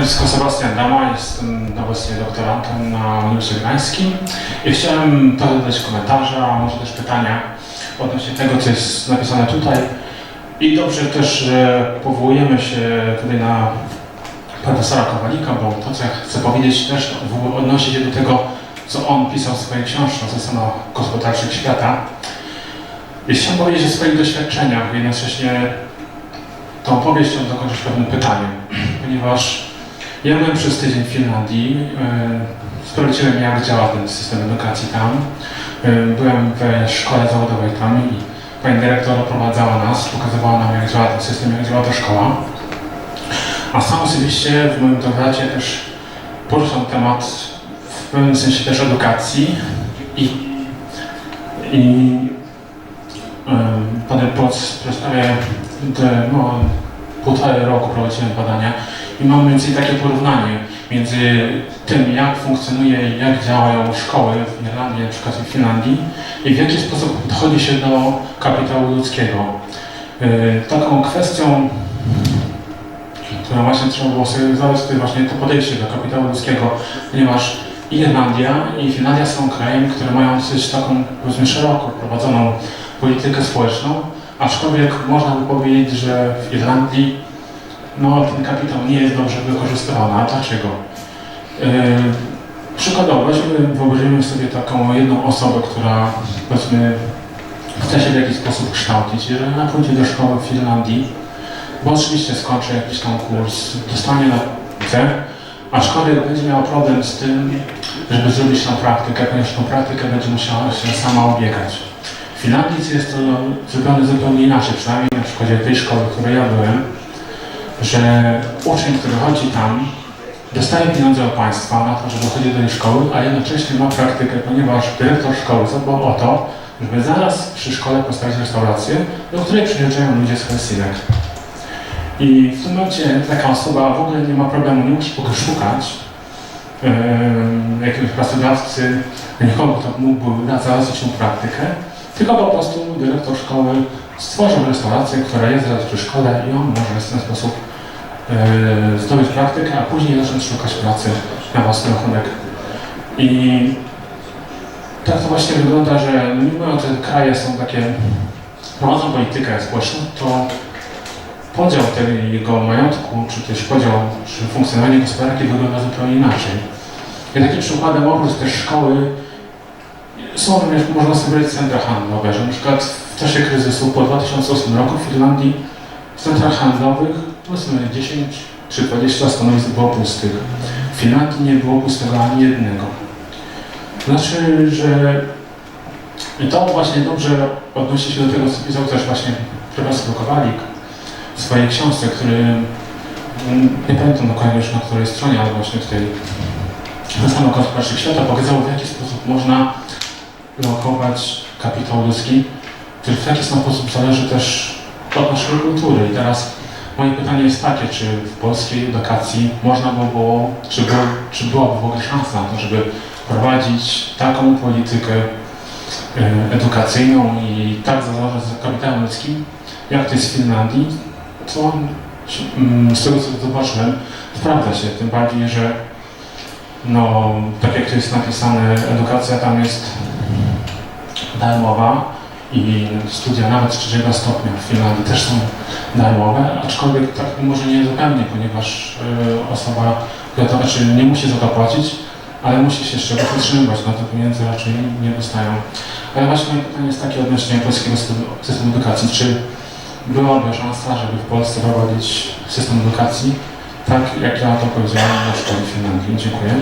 nazwisko Sebastian Dama, jestem obecnie doktorantem na Uniwersytecie Gdańskim i chciałem zadać komentarze, a może też pytania odnośnie tego, co jest napisane tutaj. I dobrze też, że powołujemy się tutaj na profesora Kowalika, bo to, co ja chcę powiedzieć, też odnosi się do tego, co on pisał w swojej książce o systemach gospodarczych świata. I chciałem powiedzieć o swoich doświadczeniach, jednocześnie tą opowieść chciałem dokończyć pewnym pytaniem, ponieważ ja byłem przez tydzień w Finlandii, yy, sprawdziłem jak działa ten system edukacji tam, Yy, byłem we szkole zawodowej tam i pani dyrektor oprowadzała nas, pokazywała nam jak działa ten system, jak działa ta szkoła. A sam osobiście w moim doktoracie też poruszam temat w pewnym sensie też edukacji i, i Ym, Pan Poc przez no, półtorej roku prowadziłem badania i mam więcej takie porównanie między tym, jak funkcjonuje i jak działają szkoły w Irlandii, na przykład w Finlandii i w jaki sposób podchodzi się do kapitału ludzkiego. Yy, taką kwestią, którą właśnie trzeba było sobie zadać, to właśnie to podejście do kapitału ludzkiego, ponieważ Irlandia i Finlandia są krajem, które mają dosyć taką, powiedzmy, szeroko prowadzoną politykę społeczną, aczkolwiek można by powiedzieć, że w Irlandii no, ten kapitał nie jest dobrze wykorzystywany. A dlaczego? Yy, przykładowo, weźmy, wyobrazimy sobie taką jedną osobę, która powiedzmy chce się w jakiś sposób kształcić. Jeżeli ona pójdzie do szkoły w Finlandii, bo oczywiście skończy jakiś tam kurs, dostanie na C, aczkolwiek będzie miał problem z tym, żeby zrobić tą praktykę, ponieważ tą praktykę będzie musiała się sama ubiegać. W Finlandii jest to zrobione zupełnie inaczej, przynajmniej na przykładzie tej szkoły, w której ja byłem, że uczeń, który chodzi tam, dostaje pieniądze od państwa na to, żeby chodzić do tej szkoły, a jednocześnie ma praktykę, ponieważ dyrektor szkoły zadbał o to, żeby zaraz przy szkole postawić restaurację, do której przyjeżdżają ludzie z Helsinek. I w tym momencie taka osoba w ogóle nie ma problemu, nie musi pokoju szukać yy, jakiegoś pracodawcy, nikogo, kto mógłby załatwić mu praktykę, tylko po prostu dyrektor szkoły stworzył restaurację, która jest zaraz przy szkole i on może w ten sposób yy, zdobyć praktykę, a później zacząć szukać pracy na własny rachunek. I tak to właśnie wygląda, że mimo że kraje są takie, prowadzą politykę społeczną, to podział tego majątku, czy też podział, czy funkcjonowanie gospodarki wygląda zupełnie inaczej. I takim przykładem oprócz też szkoły są również, można sobie centra handlowe, że na przykład w czasie kryzysu po 2008 roku w Finlandii w centrach handlowych powiedzmy 10 czy 20 stanowisk było pustych. W Finlandii nie było pustego ani jednego. Znaczy, że i to właśnie dobrze odnosi się do tego, co pisał też właśnie profesor Kowalik w swojej książce, który mm, nie pamiętam dokładnie już na której stronie, ale właśnie w tej Wystawa Gospodarczych Świata pokazało, w jaki sposób można lokować kapitał ludzki, który w taki sposób zależy też od naszej kultury. I teraz moje pytanie jest takie, czy w polskiej edukacji można by było, czy, było, czy byłaby w ogóle szansa na to, żeby prowadzić taką politykę e, edukacyjną i tak zarządzać za kapitałem ludzkim, jak to jest w Finlandii, co mm, z tego co zobaczyłem, sprawdza się, tym bardziej, że no, tak jak tu jest napisane, edukacja tam jest darmowa i studia nawet trzeciego stopnia w Finlandii też są darmowe, aczkolwiek tak może nie zupełnie, ponieważ y, osoba, która to znaczy nie musi za to płacić, ale musi się jeszcze utrzymywać, na to pieniędzy raczej nie dostają. Ale właśnie moje pytanie jest takie odnośnie polskiego systemu edukacji. Czy byłaby szansa, żeby w Polsce prowadzić system edukacji tak, jak ja to powiedziałem na szkole w Finlandii? Dziękuję.